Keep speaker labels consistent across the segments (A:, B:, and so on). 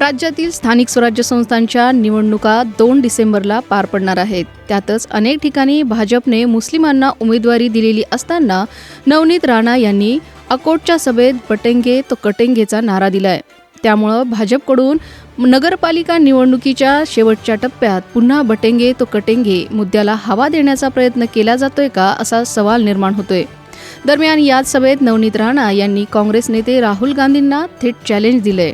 A: राज्यातील स्थानिक स्वराज्य संस्थांच्या निवडणुका दोन डिसेंबरला पार पडणार आहेत. त्यातच अनेक ठिकाणी भाजपने मुस्लिमांना उमेदवारी दिलेली असताना नवनीत राणा यांनी अकोटच्या सभेत बटेंगे तो कटेंगेचा नारा दिलाय. त्यामुळं भाजपकडून नगरपालिका निवडणुकीच्या शेवटच्या टप्प्यात पुन्हा बटेंगे तो कटेंगे मुद्द्याला हवा देण्याचा प्रयत्न केला जातोय का असा सवाल निर्माण होतोय. दरम्यान याच सभेत नवनीत राणा यांनी काँग्रेस नेते राहुल गांधींना थेट चॅलेंज दिलंय.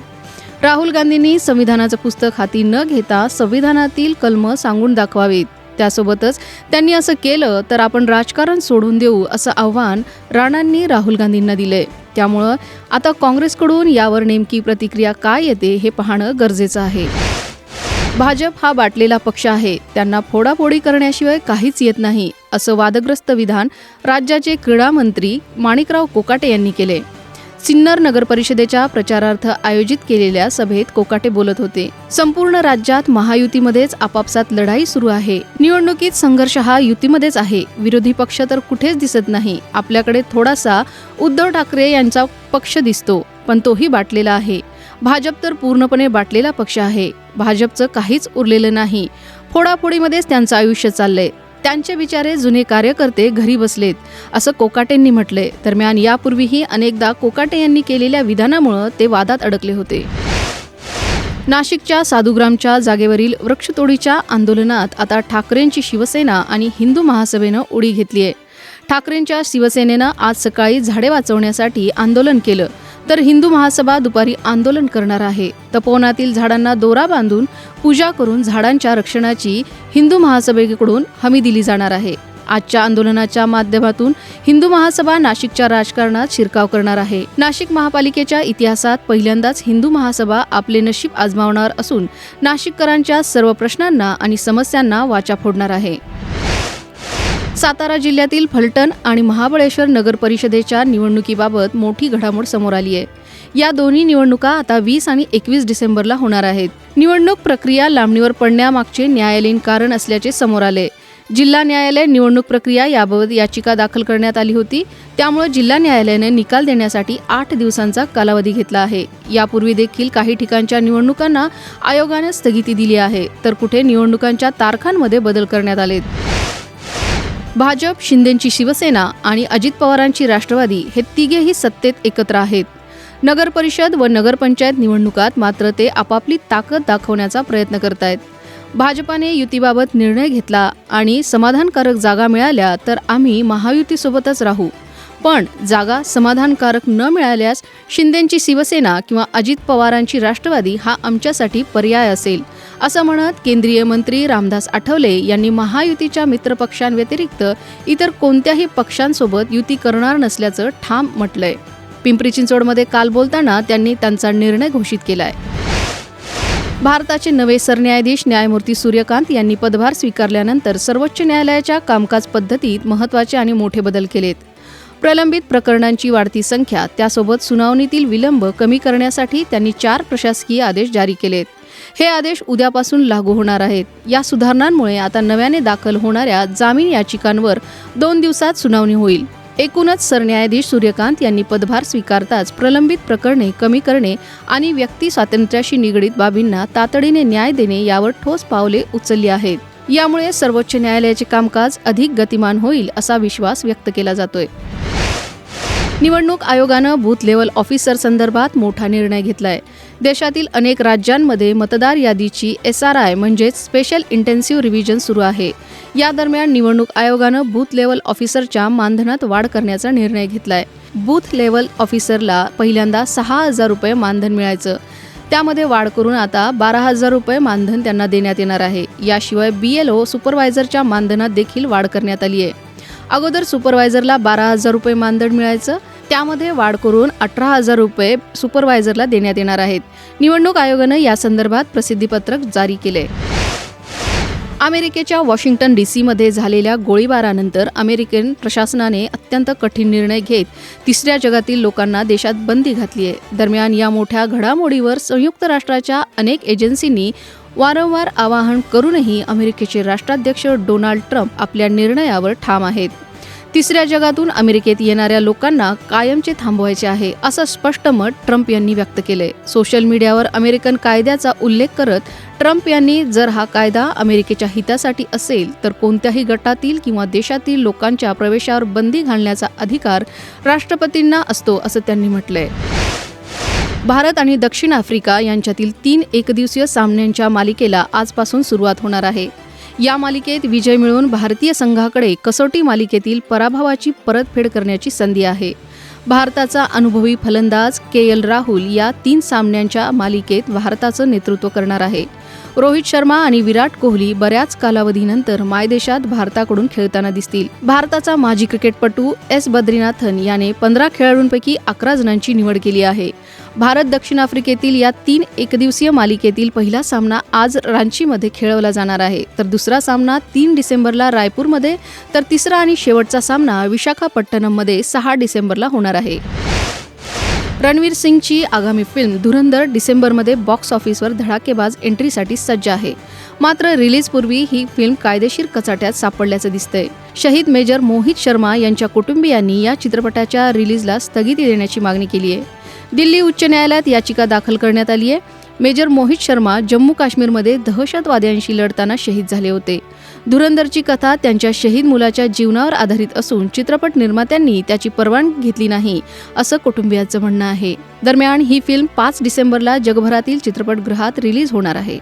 A: राहुल गांधींनी संविधानाचं पुस्तक हाती न घेता संविधानातील कलम सांगून दाखवावीत. त्यासोबतच त्यांनी असं केलं तर आपण राजकारण सोडून देऊ असं आव्हान राणांनी राहुल गांधींना दिलंय. त्यामुळं आता काँग्रेसकडून यावर नेमकी प्रतिक्रिया काय येते हे पाहणं गरजेचं आहे. भाजप हा बाटलेला पक्ष आहे. त्यांना फोडाफोडी करण्याशिवाय काहीच येत नाही असं वादग्रस्त विधान राज्याचे क्रीडा मंत्री माणिकराव कोकाटे यांनी केले सिन्नर नगर परिषदेच्या प्रचारार्थ आयोजित केलेल्या सभेत कोकाटे बोलत होते. संपूर्ण राज्यात महायुतीमध्येच आपापसात लढाई सुरू आहे. निवडणुकीत संघर्ष हा युतीमध्येच आहे. विरोधी पक्ष तर कुठेच दिसत नाही. आपल्याकडे थोडासा उद्धव ठाकरे यांचा पक्ष दिसतो पण तोही बाटलेला आहे. भाजप तर पूर्णपणे बाटलेला पक्ष आहे. भाजपचं काहीच उरलेलं नाही. फोडाफोडीमध्येच त्यांचं आयुष्य चाललंय. त्यांचे विचारे जुने कार्यकर्ते घरी बसलेत. असं कोकाटेंनी म्हटलंय. दरम्यान यापूर्वीही अनेकदा कोकाटे यांनी केलेल्या विधानामुळं ते वादात अडकले होते. नाशिकच्या साधुग्रामच्या जागेवरील वृक्षतोडीच्या आंदोलनात आता ठाकरेंची शिवसेना आणि हिंदू महासभेनं उडी घेतली आहे ठाकरेंच्या शिवसेनेनं आज सकाळी झाडे वाचवण्यासाठी आंदोलन केलं. तर हिंदू महासभा दुपारी आंदोलन करणार आहे. तपोवनातील झाडांना दोरा बांधून पूजा करून झाडांच्या रक्षणाची हिंदू महासभेकडून हमी दिली जाणार आहे. आजच्या आंदोलनाच्या माध्यमातून हिंदू महासभा नाशिकच्या राजकारणात शिरकाव करणार आहे. नाशिक महापालिकेच्या इतिहासात पहिल्यांदाच हिंदू महासभा आपले नशीब आजमावणार असून नाशिककरांच्या सर्व प्रश्नांना आणि समस्यांना वाचा फोडणार आहे. सातारा जिल्ह्यातील फलटण आणि महाबळेश्वर नगर परिषदेच्या निवडणुकीबाबत मोठी घडामोड समोर आली आहे. या दोन्ही निवडणुका आता वीस आणि एकवीस डिसेंबरला होणार आहेत. निवडणूक प्रक्रिया लांबणीवर पडण्यामागचे न्यायालयीन कारण असल्याचे समोर आले. जिल्हा न्यायालय निवडणूक प्रक्रिया याबाबत याचिका दाखल करण्यात आली होती. त्यामुळे जिल्हा न्यायालयाने निकाल देण्यासाठी आठ दिवसांचा कालावधी घेतला आहे. यापूर्वी देखील काही ठिकाणच्या निवडणुकांना आयोगाने स्थगिती दिली आहे. तर कुठे निवडणुकांच्या तारखांमध्ये बदल करण्यात आलेत? भाजप शिंदेची शिवसेना आणि अजित पवारांची राष्ट्रवादी हे तिघेही सत्तेत एकत्र आहेत. नगर परिषद व नगरपंचायत निवडणुकात मात्र ते आपापली ताकद दाखवण्याचा प्रयत्न करतायत. भाजपाने युतीबाबत निर्णय घेतला आणि समाधानकारक जागा मिळाल्या तर आम्ही महायुतीसोबतच राहू. पण जागा समाधानकारक न मिळाल्यास शिंदेची शिवसेना किंवा अजित पवारांची राष्ट्रवादी हा आमच्यासाठी पर्याय असेल. असं म्हणत केंद्रीय मंत्री रामदास आठवले यांनी महायुतीच्या मित्रपक्षांव्यतिरिक्त इतर कोणत्याही पक्षांसोबत युती करणार नसल्याचं ठाम म्हटलंय. पिंपरी चिंचवडमध्ये काल बोलताना त्यांनी त्यांचा निर्णय घोषित केलाय. भारताचे नवे सरन्यायाधीश न्यायमूर्ती सूर्यकांत यांनी पदभार स्वीकारल्यानंतर सर्वोच्च न्यायालयाच्या कामकाज पद्धतीत महत्त्वाचे आणि मोठे बदल केलेत. प्रलंबित प्रकरणांची वाढती संख्या त्यासोबत सुनावणीतील विलंब कमी करण्यासाठी त्यांनी चार प्रशासकीय आदेश जारी केलेत. हे आदेश उद्यापासून लागू होणार आहेत. या सुधारणांमुळे आता नव्याने दाखल होणाऱ्या जामीन याचिकांवर दोन दिवसात सुनावणी होईल. एकूणच सरन्यायाधीश सूर्यकांत यांनी पदभार स्वीकारताच प्रलंबित प्रकरणे कमी करणे आणि व्यक्ती स्वातंत्र्याशी निगडीत बाबींना तातडीने न्याय देणे यावर ठोस पावले उचलली आहेत. यामुळे सर्वोच्च न्यायालयाचे कामकाज अधिक गतिमान होईल असा विश्वास व्यक्त केला जातोय. निवडणूक आयोगानं बूथ लेवल ऑफिसर संदर्भात मोठा निर्णय घेतलाय. देशातील अनेक राज्यांमध्ये मतदार यादीची एस आर आय म्हणजेच स्पेशल इंटेन्सिव्ह रिव्हिजन सुरू आहे. या दरम्यान निवडणूक आयोगानं बूथ लेवल ऑफिसरच्या मानधनात वाढ करण्याचा निर्णय घेतलाय. बूथ लेवल ऑफिसरला पहिल्यांदा सहा हजार रुपये मानधन मिळायचं. त्यामध्ये वाढ करून आता बारा हजार रुपये मानधन त्यांना देण्यात येणार आहे. याशिवाय बी एल ओ सुपरवायझरच्या मानधनात देखील वाढ करण्यात आली आहे अगोदर सुपरवायझरला बारा हजार रुपये मानधन मिळायचं त्यामध्ये वाढ करून अठरा हजार रुपये सुपरवायझरला देण्यात येणार आहेत. निवडणूक आयोगानं या संदर्भात प्रसिद्धीपत्रक जारी केले अमेरिकेच्या वॉशिंग्टन डी सीमध्ये झालेल्या गोळीबारानंतर अमेरिकन प्रशासनाने अत्यंत कठीण निर्णय घेत तिसऱ्या जगातील लोकांना देशात बंदी घातली आहे दरम्यान या मोठ्या घडामोडीवर संयुक्त राष्ट्राच्या अनेक एजन्सींनी वारंवार आवाहन करूनही अमेरिकेचे राष्ट्राध्यक्ष डोनाल्ड ट्रम्प आपल्या निर्णयावर ठाम आहेत. तिसऱ्या जगातून अमेरिकेत येणाऱ्या लोकांना कायमचे थांबवायचे आहे असं स्पष्ट मत ट्रम्प यांनी व्यक्त केले सोशल मीडियावर अमेरिकन कायद्याचा उल्लेख करत ट्रम्प यांनी जर हा कायदा अमेरिकेच्या हितासाठी असेल तर कोणत्याही गटातील किंवा देशातील लोकांच्या प्रवेशावर बंदी घालण्याचा अधिकार राष्ट्रपतींना असतो असं त्यांनी म्हटलंय. भारत आणि दक्षिण आफ्रिका यांच्यातील तीन एकदिवसीय सामन्यांच्या मालिकेला आजपासून सुरुवात होणार आहे. या मालिकेत विजय मिळवून भारतीय संघाकडे कसोटी मालिकेतील पराभवाची परतफेड करण्याची संधी आहे. भारताचा अनुभवी फलंदाज के एल राहुल या तीन सामन्यांच्या मालिकेत भारताचं नेतृत्व करणार आहे. रोहित शर्मा आणि विराट कोहली बऱ्याच कालावधीनंतर मायदेशात भारताकडून खेळताना दिसतील. भारताचा माजी क्रिकेटपटू एस बद्रीनाथन याने पंधरा खेळाडूंपैकी अकरा जणांची निवड केली आहे. भारत दक्षिण आफ्रिकेतील या तीन एकदिवसीय मालिकेतील पहिला सामना आज रांचीमध्ये खेळवला जाणार आहे. तर दुसरा सामना तीन डिसेंबरला रायपूरमध्ये तर तिसरा आणि शेवटचा सामना विशाखापट्टणममध्ये सहा डिसेंबरला होणार आहे. रणवीर सिंगची आगामी फिल्म धुरंधर डिसेंबरमध्ये बॉक्स ऑफिसवर धडाकेबाज एंट्रीसाठी सज्ज आहे. मात्र रिलीजपूर्वी ही फिल्म कायदेशीर कचाट्यात सापडल्याचं दिसतंय. शहीद मेजर मोहित शर्मा यांच्या कुटुंबियांनी या चित्रपटाच्या रिलीजला स्थगिती देण्याची मागणी केली आहे दिल्ली उच्च न्यायालयात याचिका दाखल करण्यात आली आहे मेजर मोहित शर्मा जम्मू काश्मीरमध्ये दहशतवाद्यांशी लढताना शहीद झाले होते. धुरंधरची कथा त्यांच्या शहीद मुलाच्या जीवनावर आधारित असून चित्रपट निर्मात्यांनी त्याची परवानगी घेतली नाही असं कुटुंबियाचं म्हणणं आहे. दरम्यान ही फिल्म पाच डिसेंबरला जगभरातील चित्रपटगृहात रिलीज होणार आहे.